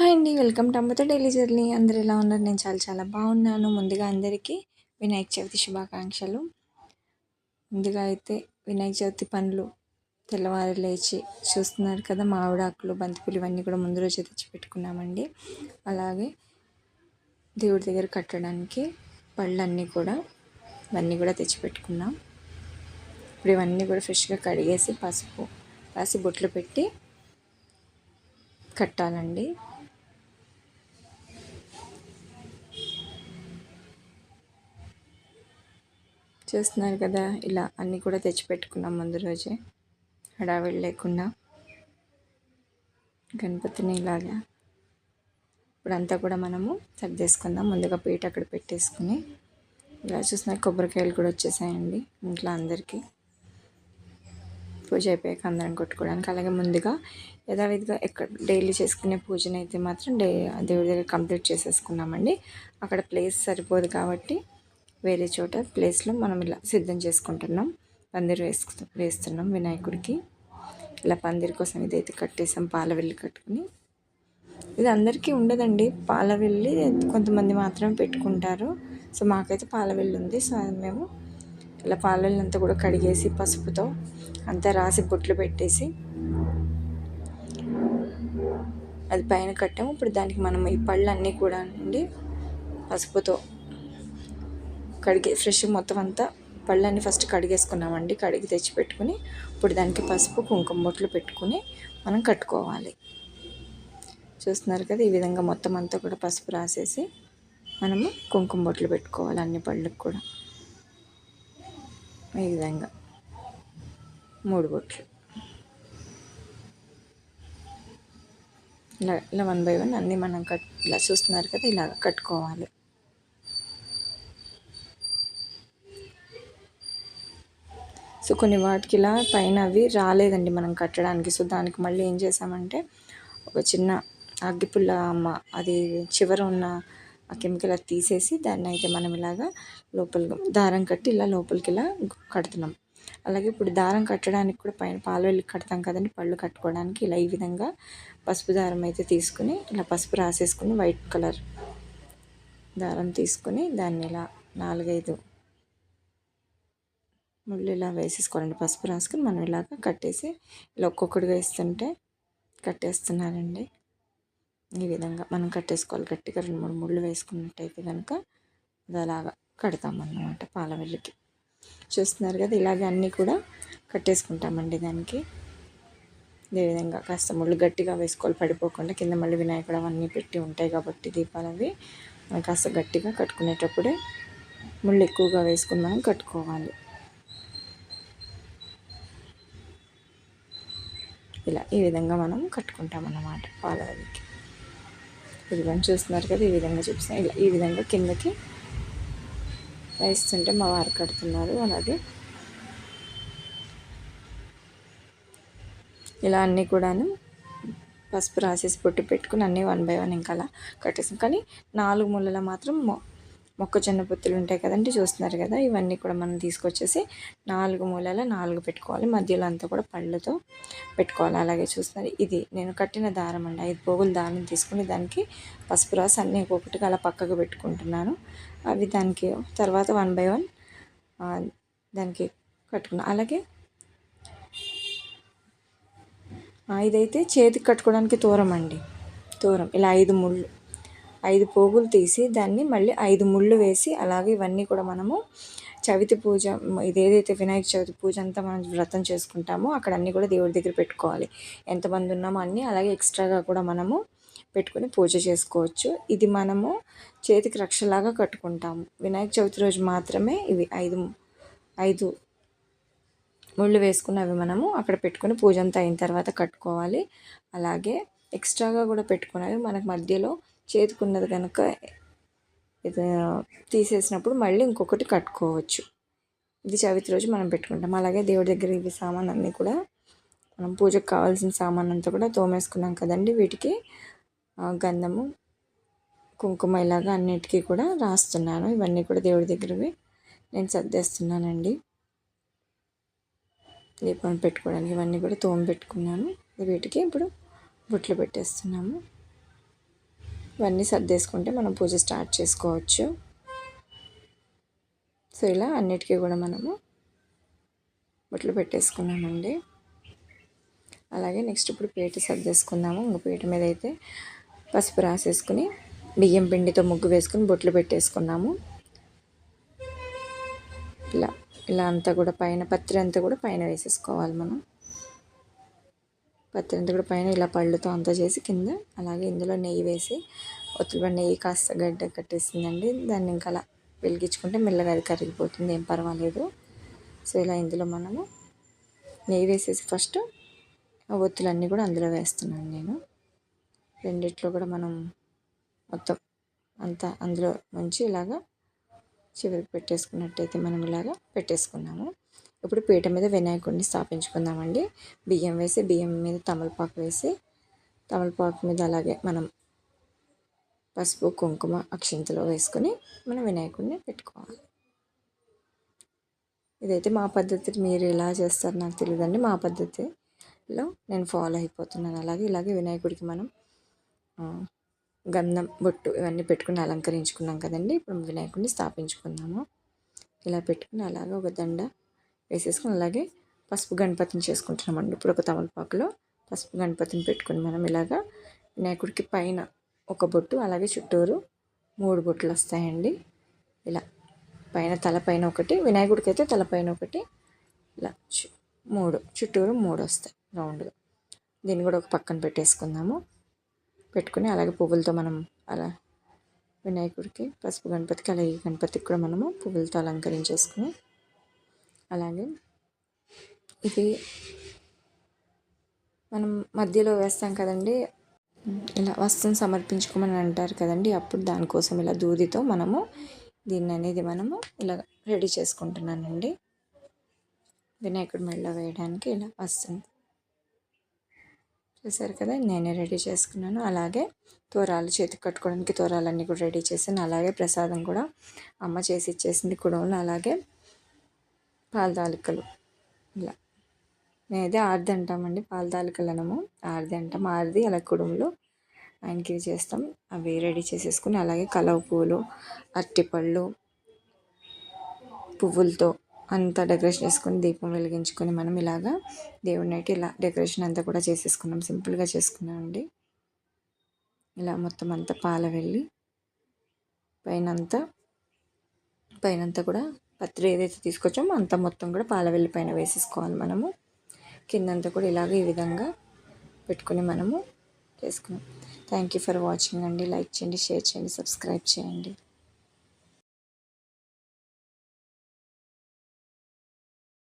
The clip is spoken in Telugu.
హాయ్ అండి welcome to Amrutha daily journey. అందరు ఎలా ఉన్నారు? నేను చాలా చాలా బాగున్నాను. ముందుగా అందరికీ వినాయక చవితి శుభాకాంక్షలు. ముందుగా అయితే వినాయక చవితి పనులు తెల్లవారు లేచి చూస్తున్నారు కదా మామిడాకులు బంతిపూలు ఇవన్నీ కూడా ముందు రోజే తెచ్చి పెట్టుకున్నామండి అలాగే దేవుడి దగ్గర కట్టడానికి పళ్ళన్నీ కూడా ఇవన్నీ కూడా తెచ్చి పెట్టుకున్నాం ఇప్పుడు ఇవన్నీ కూడా ఫ్రెష్గా కడిగేసి పసుపు రాసి బొట్లు పెట్టి కట్టాలండి. చూస్తున్నారు కదా ఇలా అన్నీ కూడా తెచ్చిపెట్టుకున్నాం ముందు రోజే. హడావిడి లేకుండా. గణపతిని ఇలాగా ఇప్పుడంతా కూడా మనము సర్దేసుకుందాం ముందుగా పీట అక్కడ పెట్టేసుకుని. ఇలా చూసిన కొబ్బరికాయలు కూడా వచ్చేసాయండి ఇంట్లో అందరికీ. పూజ అయిపోయాక అందరం కొట్టుకోవడానికి. అలాగే ముందుగా యథావిధిగా ఎక్కడ డైలీ చేసుకునే పూజనైతే అయితే మాత్రం డే దేవుడి దగ్గర కంప్లీట్ చేసేసుకున్నామండి. అక్కడ ప్లేస్ సరిపోదు కాబట్టి వేరే చోట ప్లేస్లో మనం ఇలా సిద్ధం చేసుకుంటున్నాం. పందిరి వేసుకు వేస్తున్నాం వినాయకుడికి. ఇలా పందిరి కోసం ఇదైతే కట్టేసాం పాల కట్టుకుని. ఇది అందరికీ ఉండదండి. పాలవెల్లి కొంతమంది మాత్రమే పెట్టుకుంటారు. సో మాకైతే పాలవెల్లి ఉంది. సో మేము ఇలా పాలవెల్లి అంతా కూడా కడిగేసి పసుపుతో అంతా రాసి బొట్లు పెట్టేసి అది పైన కట్టాము. ఇప్పుడు దానికి మనం ఈ పళ్ళు అన్నీ కూడా అండి పసుపుతో కడిగే ఫ్రెష్ మొత్తం అంతా పళ్ళని ఫస్ట్ కడిగేసుకున్నామండి. కడిగి తెచ్చి పెట్టుకుని ఇప్పుడు దానికి పసుపు కుంకుమ బొట్లు పెట్టుకుని మనం కట్టుకోవాలి. చూస్తున్నారు కదా ఈ విధంగా మొత్తం అంతా కూడా పసుపు రాసేసి మనము కుంకుమ బొట్లు పెట్టుకోవాలి అన్ని పళ్ళకు కూడా. ఈ విధంగా మూడు బొట్లు. ఇలా ఇలా వన్ బై వన్ అన్నీ మనం కట్ ఇలా చూస్తున్నారు కదా ఇలాగ కట్టుకోవాలి. సో కొన్ని వాటికి ఇలా పైన అవి రాలేదండి మనం కట్టడానికి. సో దానికి మళ్ళీ ఏం చేసామంటే ఒక చిన్న అగ్గిపుల్ల అమ్మ అది చివర ఉన్న ఆ కెమికల్ అది తీసేసి దాన్ని అయితే మనం ఇలాగా లోపలికి దారం కట్టి ఇలా లోపలికి ఇలా కడుతున్నాం. అలాగే ఇప్పుడు దారం కట్టడానికి కూడా పైన పాలు వెళ్ళి కడతాం కదండి పళ్ళు కట్టుకోవడానికి. ఇలా ఈ విధంగా పసుపు దారం అయితే తీసుకుని ఇలా పసుపు రాసేసుకుని వైట్ కలర్ దారం తీసుకుని దాన్ని ఇలా నాలుగైదు ముళ్ళు ఇలా వేసేసుకోవాలండి. పసుపు రాసుకొని మనం ఇలాగ కట్టేసి ఇలా ఒక్కొక్కటిగా వేస్తుంటే కట్టేస్తున్నారండి. ఈ విధంగా మనం కట్టేసుకోవాలి. గట్టిగా రెండు మూడు ముళ్ళు వేసుకున్నట్టయితే కనుక అది అలాగా కడతామన్నమాట పాలవెల్లికి చూస్తున్నారు కదా ఇలాగే అన్నీ కూడా కట్టేసుకుంటామండి దానికి. ఇదే విధంగా కాస్త ముళ్ళు గట్టిగా వేసుకోవాలి. పడిపోకుండా కింద మళ్ళీ వినాయకుడు అవన్నీ పెట్టి ఉంటాయి కాబట్టి దీపాలు అవి. మనం కాస్త గట్టిగా కట్టుకునేటప్పుడే ముళ్ళు ఎక్కువగా వేసుకుని మనం కట్టుకోవాలి. ఇలా ఈ విధంగా మనం కట్టుకుంటాం అన్నమాట పాలవల్లికి ఇదిగోని చూస్తున్నారు కదా ఈ విధంగా చూపిస్తాం ఇలా ఈ విధంగా కిందకి వేస్తుంటే మా వారు కడుతున్నారు. అలాగే ఇలా అన్నీ కూడాను పసుపు రాసేసి పొట్టు పెట్టుకుని అన్నీ వన్ బై వన్ ఇంకా అలా కట్టేసాం. కానీ నాలుగు ముళ్ళల మాత్రం మొక్కజొన్న పొత్తులు ఉంటాయి కదండి చూస్తున్నారు కదా ఇవన్నీ కూడా మనం తీసుకొచ్చేసి నాలుగు మూలల నాలుగు పెట్టుకోవాలి. మధ్యలో అంతా కూడా పళ్ళతో పెట్టుకోవాలి. అలాగే చూస్తున్నారు ఇది నేను కట్టిన దారం అండి. ఐదు పోగులు దారం తీసుకుని దానికి పసుపు రాసి అన్నీ ఒక్కొక్కటిగా అలా పక్కకు పెట్టుకుంటున్నాను. అవి దానికి తర్వాత వన్ బై వన్ దానికి కట్టుకున్నాను అలాగే ఇదైతే చేతికి కట్టుకోవడానికి దూరం అండి దూరం ఇలా ఐదు ముళ్ళు ఐదు పోగులు తీసి దాన్ని మళ్ళీ ఐదు ముళ్ళు వేసి అలాగే ఇవన్నీ కూడా మనము చవితి పూజ ఇదేదైతే వినాయక చవితి పూజ అంతా మనం వ్రతం చేసుకుంటామో అక్కడ అన్నీ కూడా దేవుడి దగ్గర పెట్టుకోవాలి. ఎంతమంది ఉన్నామో అన్నీ అలాగే ఎక్స్ట్రాగా కూడా మనము పెట్టుకుని పూజ చేసుకోవచ్చు. ఇది మనము చేతికి రక్షలాగా కట్టుకుంటాము. వినాయక చవితి రోజు మాత్రమే ఇవి ఐదు ఐదు ముళ్ళు వేసుకున్నవి మనము అక్కడ పెట్టుకుని పూజ అంతా అయిన తర్వాత కట్టుకోవాలి. అలాగే ఎక్స్ట్రాగా కూడా పెట్టుకున్నవి మనకు మధ్యలో చేతుకున్నది కనుక ఇది తీసేసినప్పుడు మళ్ళీ ఇంకొకటి కట్టుకోవచ్చు. ఇది చవితి రోజు మనం పెట్టుకుంటాం. అలాగే దేవుడి దగ్గర ఇవి సామాన్ అన్నీ కూడా మనం పూజకు కావాల్సిన సామాన్ అంతా కూడా తోమేసుకున్నాం కదండి. వీటికి గంధము కుంకుమ ఇలాగా అన్నిటికీ కూడా రాస్తున్నాను. ఇవన్నీ కూడా దేవుడి దగ్గరవి నేను సర్దేస్తున్నానండి. దీపం పెట్టుకోవడానికి ఇవన్నీ కూడా తోమ పెట్టుకున్నాను వీటికి ఇప్పుడు బుట్లు పెట్టేస్తున్నాము. ఇవన్నీ సర్దేసుకుంటే మనం పూజ స్టార్ట్ చేసుకోవచ్చు. సో ఇలా అన్నిటికీ కూడా మనము బొట్లు పెట్టేసుకున్నామండి. అలాగే నెక్స్ట్ ఇప్పుడు పీట సర్దేసుకుందాము. ఇంక పీట మీద అయితే పసుపు రాసేసుకుని బియ్యం పిండితో ముగ్గు వేసుకుని బొట్లు పెట్టేసుకున్నాము. ఇలా ఇలా అంతా కూడా పైన పత్రి అంతా కూడా పైన వేసేసుకోవాలి మనం. పత్రి కూడా పైన ఇలా పళ్ళుతో అంతా చేసి కింద అలాగే ఇందులో నెయ్యి వేసి ఒత్తులు నెయ్యి కాస్త గడ్డ కట్టేసిందండి. దాన్ని ఇంకా అలా వెలిగించుకుంటే మెల్లగా అది కరిగిపోతుంది. ఏం పర్వాలేదు. సో ఇలా ఇందులో మనము నెయ్యి వేసేసి ఫస్ట్ ఆ ఒత్తులన్నీ కూడా అందులో వేస్తున్నాను నేను. రెండిట్లో కూడా మనం మొత్తం అంతా అందులో నుంచి ఇలాగా చివరికి పెట్టేసుకున్నట్టయితే మనం ఇలాగా పెట్టేసుకున్నాము. ఇప్పుడు పీట మీద వినాయకుడిని స్థాపించుకుందామండి. బియ్యం వేసి బియ్యం మీద తమలపాకు వేసి తమలపాకు మీద అలాగే మనం పసుపు కుంకుమ అక్షింతలో వేసుకొని మనం వినాయకుడిని పెట్టుకోవాలి. ఇదైతే మా పద్ధతి. మీరు ఎలా చేస్తారు నాకు తెలియదండి. మా పద్ధతిలో నేను ఫాలో అయిపోతున్నాను. అలాగే ఇలాగే వినాయకుడికి మనం గంధం బొట్టు ఇవన్నీ పెట్టుకుని అలంకరించుకున్నాం కదండి. ఇప్పుడు వినాయకుడిని స్థాపించుకుందాము. ఇలా పెట్టుకుని అలాగే ఒక దండ వేసేసుకుని అలాగే పసుపు గణపతిని చేసుకుంటున్నామండి ఇప్పుడు ఒక తమలపాకులో పసుపు గణపతిని పెట్టుకుని మనం ఇలాగా వినాయకుడికి పైన ఒక బొట్టు అలాగే చుట్టూరు మూడు బొట్లు వస్తాయండి. ఇలా పైన తలపైన ఒకటి వినాయకుడికి అయితే తలపైన ఒకటి ఇలా మూడు చుట్టూరు మూడు వస్తాయి రౌండ్గా. దీన్ని కూడా ఒక పక్కన పెట్టేసుకుందాము. పెట్టుకుని అలాగే పువ్వులతో మనం అలా వినాయకుడికి పసుపు గణపతికి అలాగే గణపతికి కూడా మనము పువ్వులతో అలంకరించేసుకుని అలాగే ఇది మనం మధ్యలో వేస్తాం కదండి. ఇలా వస్తువుని సమర్పించుకోమని అంటారు కదండి. అప్పుడు దానికోసం ఇలా దూదితో మనము దీన్ని అనేది మనము ఇలా రెడీ చేసుకుంటున్నానండి. వినాయకుడి మెడలో వేయడానికి ఇలా వస్తుంది చూసారు కదా నేనే రెడీ చేసుకున్నాను. అలాగే తోరాలు చేతికి కట్టుకోవడానికి తోరాలన్నీ కూడా రెడీ చేశాను. అలాగే ప్రసాదం కూడా అమ్మ చేసి ఇచ్చేసింది కుడవలు అలాగే పాల తాలికలు. ఇలా. మేమైతే ఆర్ది అంటామండి పాల తాలికలు అనము ఆరిది అంటాం. ఆరిది అలా కుడుములు ఆయనకి చేస్తాం. అవి రెడీ చేసేసుకుని అలాగే కలవ పువ్వులు అరటిపళ్ళు పువ్వులతో అంతా డెకరేషన్ చేసుకొని దీపం వెలిగించుకొని మనం ఇలాగా దేవుడిని అయితే ఇలా డెకరేషన్ అంతా కూడా చేసేసుకున్నాం. సింపుల్గా చేసుకున్నామండి. ఇలా మొత్తం అంతా పాల వెళ్ళి పైనంతా పైనంతా కూడా పత్రి ఏదైతే తీసుకొచ్చామో అంత మొత్తం కూడా పాల వెళ్ళిపోయిన పైన వేసేసుకోవాలి మనము. కిందంతా కూడా ఇలాగ ఈ విధంగా పెట్టుకుని మనము చేసుకున్నాం. థ్యాంక్ యూ ఫర్ వాచింగ్ అండి. లైక్ చేయండి షేర్ చేయండి సబ్స్క్రైబ్ చేయండి.